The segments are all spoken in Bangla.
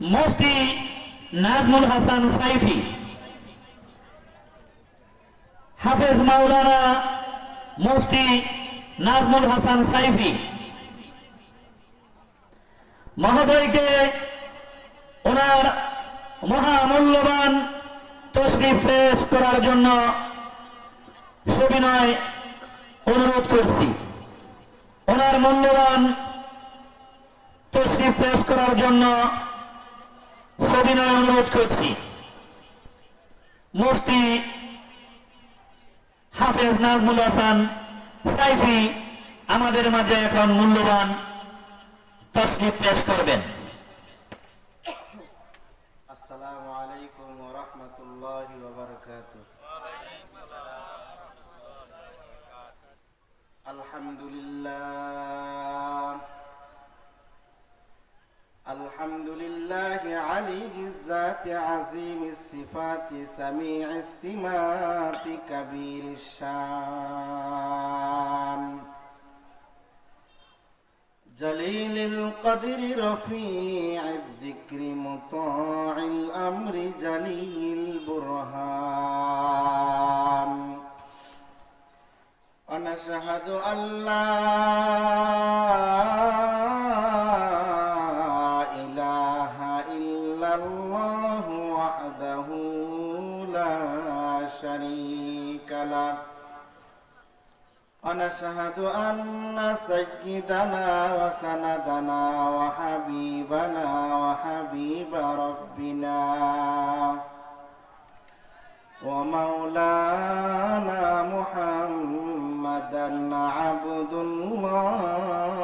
মুফতি নাজমুল হাসান সাইফি, হাফেজ মাওলানা মুফতি নাজমুল হাসান সাইফি, মহোদয়কে ওনার মহামূল্যবান তশরিফ পেশ করার জন্য সবিনয় অনুরোধ করছি। ওনার মূল্যবান তশরিফ পেশ করার জন্য বিনয় অনুরোধ করছি। মুফতি হাফেজ নাজমুল হাসান সাইফি আমাদের মাঝে এখন মূল্যবান তসলিফ পেশ করবেন। আলহামদুলিল্লাহ। لله علي الذات عظيم الصفات سميع السمات كبير الشان جليل القدر رفيع الذكر مطاع الأمر جلي البرهان ونشهد أن لا وحده لا شريك له. ونشهد أن سيدنا وسندنا وحبيبنا وحبيب ربنا ومولانا محمدا عبد الله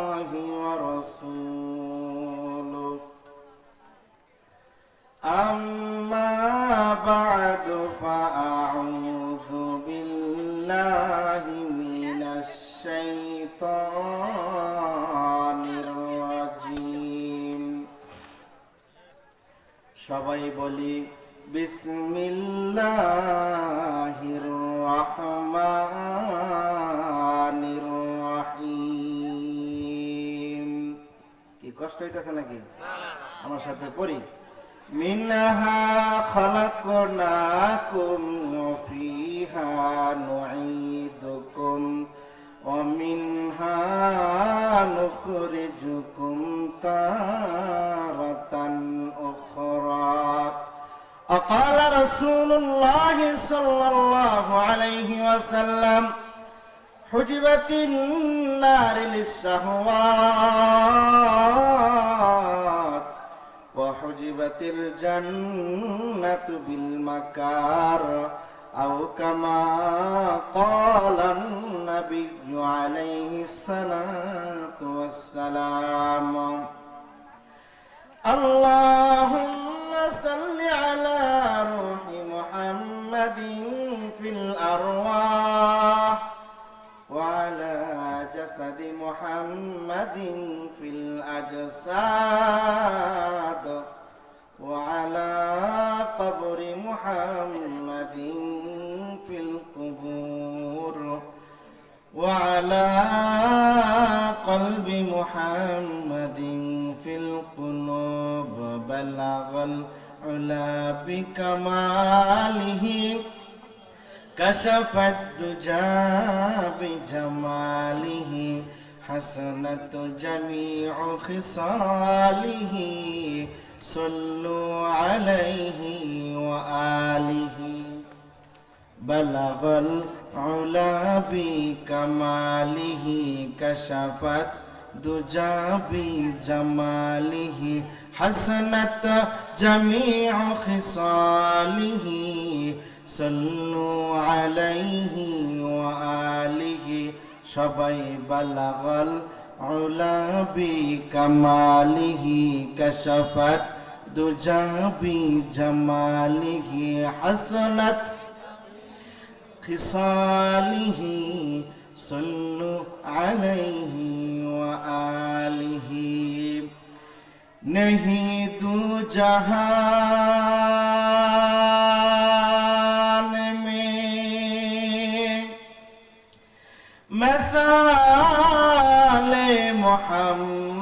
الشيطان الرجيم সবাই বলি বিসমিল্লাহির রহমানির রহিম কি কষ্ট হইতেছে নাকি আমার সাথে পড়ি মিনহা খালাকনাকুম ফিহা নুঈদুকুম ومنها نخرجكم تارة أخرى وقال رسول الله صلى الله عليه وسلم حجبت النار للشهوات وحجبت الجنة بالمكار أو كما قال النبي عليه الصلاة والسلام. اللهم صل على روح محمد في الأرواح وعلى جسد محمد في الأجساد وعلى قبر محمد في القبور وعلى قلب محمد في القلوب بلغ العلا بكماله. كشف الدجى بجماله حسنت جميع خصاله. صلوا عليه وآله. بلغ العلا بكماله كشفت دجى بجماله حسنت جميع خصاله صلوا عليه وآله সবাই বালাগল علا بكماله كشفت دجى بجماله حسنت خصاله صلوا عليه وآله نہیں دو جہان میں مثال محمد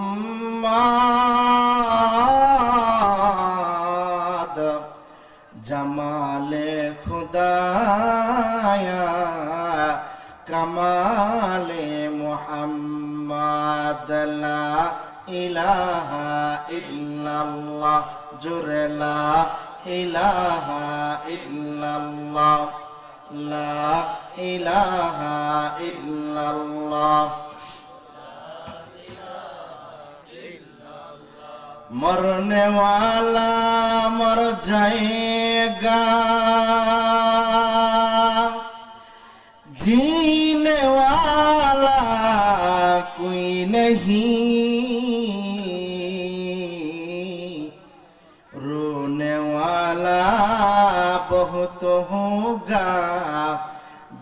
কামালে খুদায়া কামালে মোহাম্মদলা ইলাহা ইল্লাল্লাহ জোরে লা ইলাহা ইল্লাল্লাহ লা ইলাহা ইল্লাল্লাহ। मरने वाला मर जाएगा जीने वाला कोई नहीं रोने वाला बहुत होगा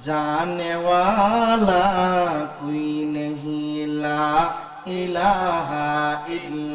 जाने वाला कोई नहीं ला इलाहा